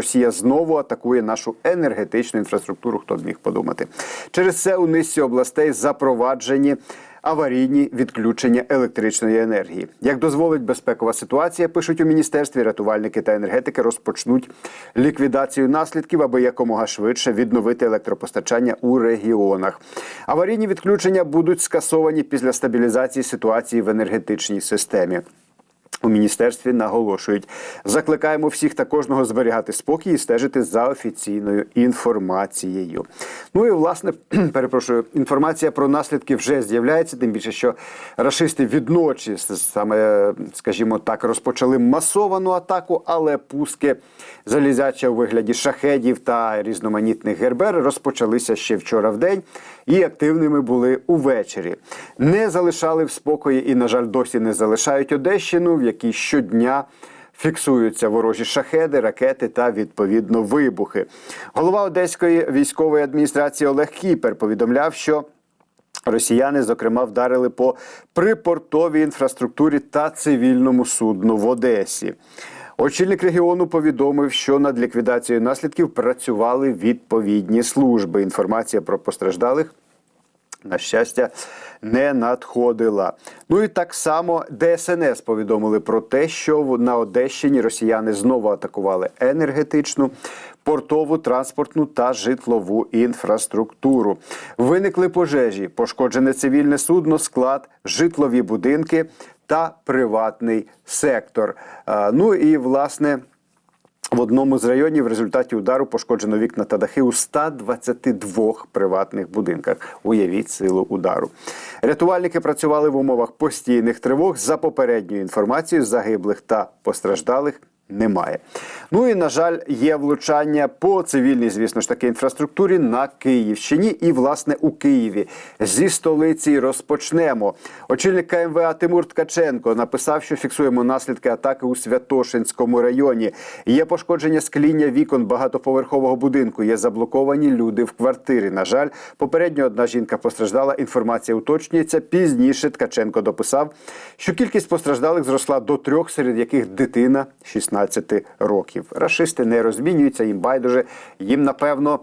Росія знову атакує нашу енергетичну інфраструктуру. Хто б міг подумати? Через це у низці областей запроваджені. Аварійні відключення електричної енергії, як дозволить безпекова ситуація, пишуть у міністерстві, рятувальники та енергетики розпочнуть ліквідацію наслідків, аби якомога швидше відновити електропостачання у регіонах. Аварійні відключення будуть скасовані після стабілізації ситуації в енергетичній системі. У міністерстві наголошують, закликаємо всіх та кожного зберігати спокій і стежити за офіційною інформацією. Ну і власне, перепрошую, інформація про наслідки вже з'являється. Тим більше, що рашисти відночі саме, скажімо так, розпочали масовану атаку, але пуски залізяча у вигляді шахедів та різноманітних гербер розпочалися ще вчора в день і активними були увечері. Не залишали в спокої і, на жаль, досі не залишають Одещину, в якій щодня. Фіксуються ворожі шахеди, ракети та відповідно вибухи. Голова Одеської військової адміністрації Олег Кіпер повідомляв, що росіяни, зокрема, вдарили по припортовій інфраструктурі та цивільному судну в Одесі. Очільник регіону повідомив, що над ліквідацією наслідків працювали відповідні служби. Інформація про постраждалих. На щастя, не надходила. Ну і так само ДСНС повідомили про те, що на Одещині росіяни знову атакували енергетичну, портову, транспортну та житлову інфраструктуру. Виникли пожежі, пошкоджене цивільне судно, склад, житлові будинки та приватний сектор. Ну і власне. В одному з районів в результаті удару пошкоджено вікна та дахи у 122 приватних будинках. Уявіть силу удару. Рятувальники працювали в умовах постійних тривог. За попередньою інформацією, загиблих та постраждалих немає. Ну і на жаль, є влучання по цивільній, звісно ж таки, інфраструктурі на Київщині і власне у Києві. Зі столиці розпочнемо. Очільник КМВА Тимур Ткаченко написав, що фіксуємо наслідки атаки у Святошинському районі. Є пошкодження скління вікон багатоповерхового будинку. Є заблоковані люди в квартирі. На жаль, попередньо одна жінка постраждала. Інформація уточнюється. Пізніше Ткаченко дописав, що кількість постраждалих зросла до трьох, серед яких дитина 16 років. Рашисти не розмінюються, їм байдуже, їм напевно.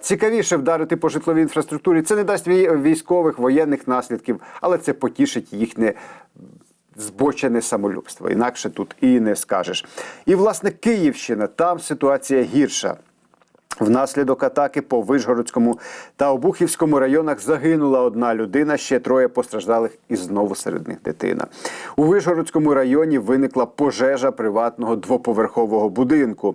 Цікавіше вдарити по житловій інфраструктурі. Це не дасть військових воєнних наслідків, але це потішить їхнє збочене самолюбство. Інакше тут і не скажеш. І власне Київщина там ситуація гірша. Внаслідок атаки по Вишгородському та Обухівському районах загинула одна людина, ще троє постраждалих, і знову серед них дитина. У Вишгородському районі виникла пожежа приватного двоповерхового будинку.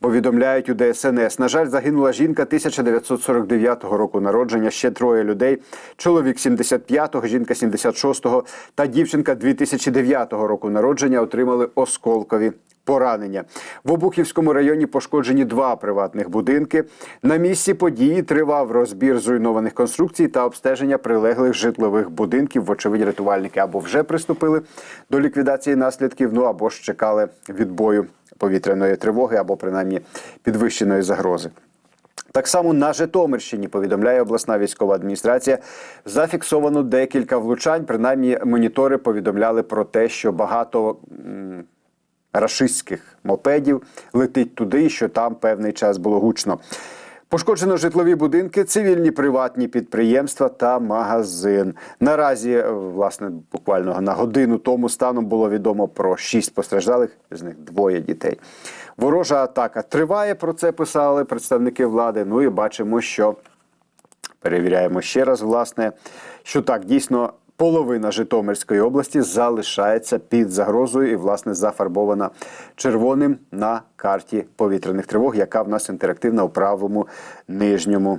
Повідомляють у ДСНС. На жаль, загинула жінка 1949 року народження. Ще троє людей. Чоловік 75-го, жінка 76-го та дівчинка 2009 року народження отримали осколкові поранення. В Обухівському районі пошкоджені два приватних будинки. На місці події тривав розбір зруйнованих конструкцій та обстеження прилеглих житлових будинків. Вочевидь, рятувальники або вже приступили до ліквідації наслідків, ну або ж чекали відбою повітряної тривоги, або принаймні підвищеної загрози. Так само на Житомирщині повідомляє обласна військова адміністрація. Зафіксовано декілька влучань. Принаймні, монітори повідомляли про те, що багато рашистських мопедів летить туди, що там певний час було гучно. Пошкоджено житлові будинки, цивільні приватні підприємства та магазин. Наразі, власне, буквально на годину тому станом було відомо про шість постраждалих, з них двоє дітей. Ворожа атака триває. Про це писали представники влади. Ну і бачимо, що перевіряємо ще раз, власне, що так дійсно. Половина Житомирської області залишається під загрозою і, власне, зафарбована червоним на карті повітряних тривог, яка в нас інтерактивна у правому нижньому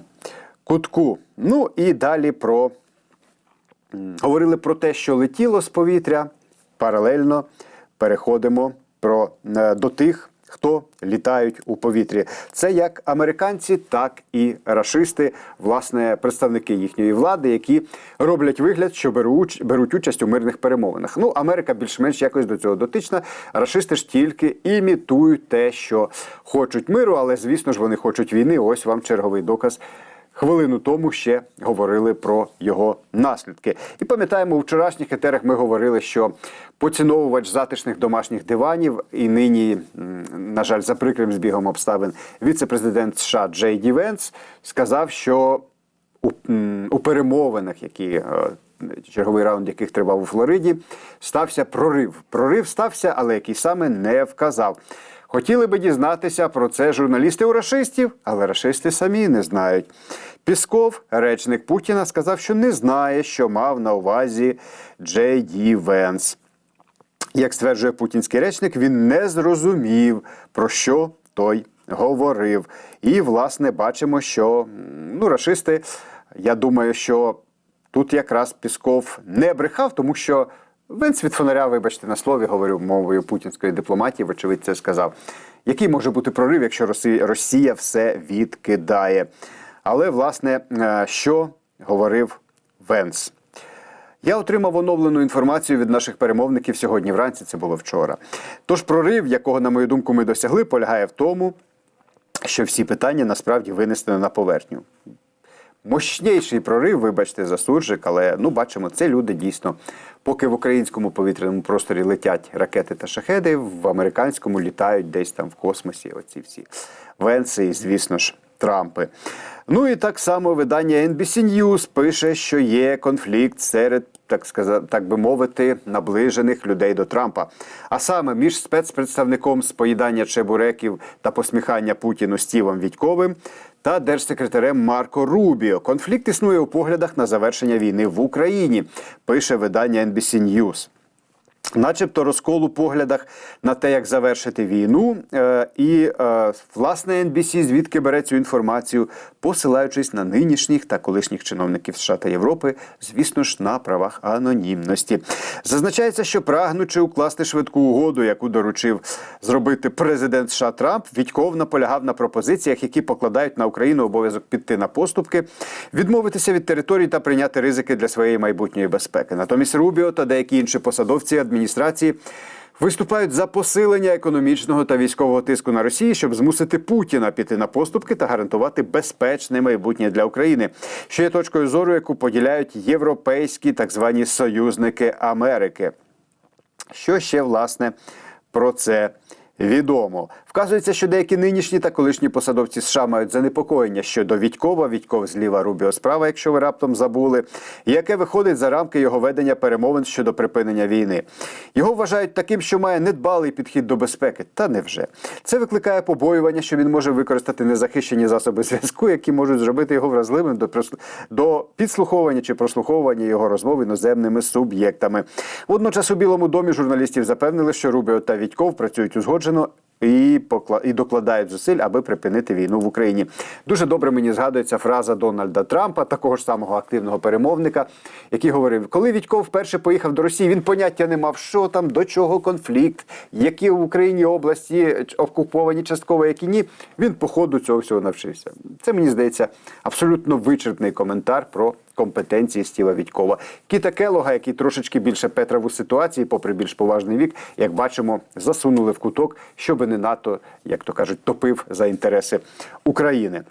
кутку. Ну і далі про говорили про те, що летіло з повітря. Паралельно переходимо про е, до тих, хто літають у повітрі. Це як американці, так і рашисти, власне, представники їхньої влади, які роблять вигляд, що беруть, беруть участь у мирних перемовинах. Ну, Америка більш-менш якось до цього дотична. Рашисти ж тільки імітують те, що хочуть миру, але звісно ж вони хочуть війни. Ось вам черговий доказ. Хвилину тому ще говорили про його наслідки. І пам'ятаємо, у вчорашніх етерах ми говорили, що поціновувач затишних домашніх диванів і нині, на жаль, за прикрим збігом обставин, віце-президент США Джей Ді Венс сказав, що у, у перемовинах, які е, черговий раунд яких тривав у Флориді, стався прорив. Прорив стався, але який саме не вказав. Хотіли би дізнатися про це журналісти у рашистів, але рашисти самі не знають. Пісков, речник Путіна, сказав, що не знає, що мав на увазі Джей Ді Венс. Як стверджує путінський речник, він не зрозумів, про що той говорив. І, власне, бачимо, що ну, рашисти, я думаю, що тут якраз Пісков не брехав, тому що Венц від фонаря, вибачте, на слові говорю мовою путінської дипломатії, вочевидь, це сказав. Який може бути прорив, якщо Росія, все відкидає? Але, власне, е, що говорив Венц? Я отримав оновлену інформацію від наших перемовників сьогодні вранці. Це було вчора. Тож прорив, якого, на мою думку, ми досягли, полягає в тому, що всі питання насправді винесено на поверхню. Мощніший прорив, вибачте, за суржик, але ну бачимо, це люди дійсно. Поки в українському повітряному просторі летять ракети та шахеди, в американському літають десь там в космосі. Оці всі Венси і, звісно ж, Трампи. Ну і так само видання NBC News пише, що є конфлікт серед, так сказати, так би мовити, наближених людей до Трампа. А саме між спецпредставником з поїдання чебуреків та посміхання Путіну Стівом Відьковим та держсекретарем Марко Рубіо. Конфлікт існує у поглядах на завершення війни в Україні. Пише видання NBC News. Начебто розкол у поглядах на те, як завершити війну, Е, і е, власне NBC звідки бере цю інформацію, посилаючись на нинішніх та колишніх чиновників США та Європи, звісно ж, на правах анонімності. Зазначається, що прагнучи укласти швидку угоду, яку доручив зробити президент США Трамп, Відьков наполягав на пропозиціях, які покладають на Україну обов'язок піти на поступки, відмовитися від територій та прийняти ризики для своєї майбутньої безпеки. Натомість Рубіо та деякі інші посадовці адміністрації. Виступають за посилення економічного та військового тиску на Росію, щоб змусити Путіна піти на поступки та гарантувати безпечне майбутнє для України, що є точкою зору, яку поділяють європейські так звані союзники Америки. Що ще власне про це відомо? Вказується, що деякі нинішні та колишні посадовці США мають занепокоєння щодо Відькова, Відьков зліва Рубіо справа, якщо ви раптом забули, яке виходить за рамки його ведення перемовин щодо припинення війни. Його вважають таким, що має недбалий підхід до безпеки. Та невже це викликає побоювання, що він може використати незахищені засоби зв'язку, які можуть зробити його вразливим до до підслуховування чи прослуховування його розмов іноземними суб'єктами. Водночас у Білому домі журналістів запевнили, що Рубіо та Відьков працюють узгоджено. І покла... і докладають зусиль, аби припинити війну в Україні. Дуже добре мені згадується фраза Дональда Трампа, такого ж самого активного перемовника, який говорив: коли Відьков вперше поїхав до Росії, він поняття не мав, що там, до чого конфлікт, які в Україні області окуповані частково, які ні. Він по ходу цього всього навчився. Це мені здається абсолютно вичерпний коментар про компетенції Стіва Відькова. Кіта Келога, який трошечки більше Петра ситуації, попри більш поважний вік, як бачимо, засунули в куток, щоби не НАТО, як то кажуть, топив за інтереси України.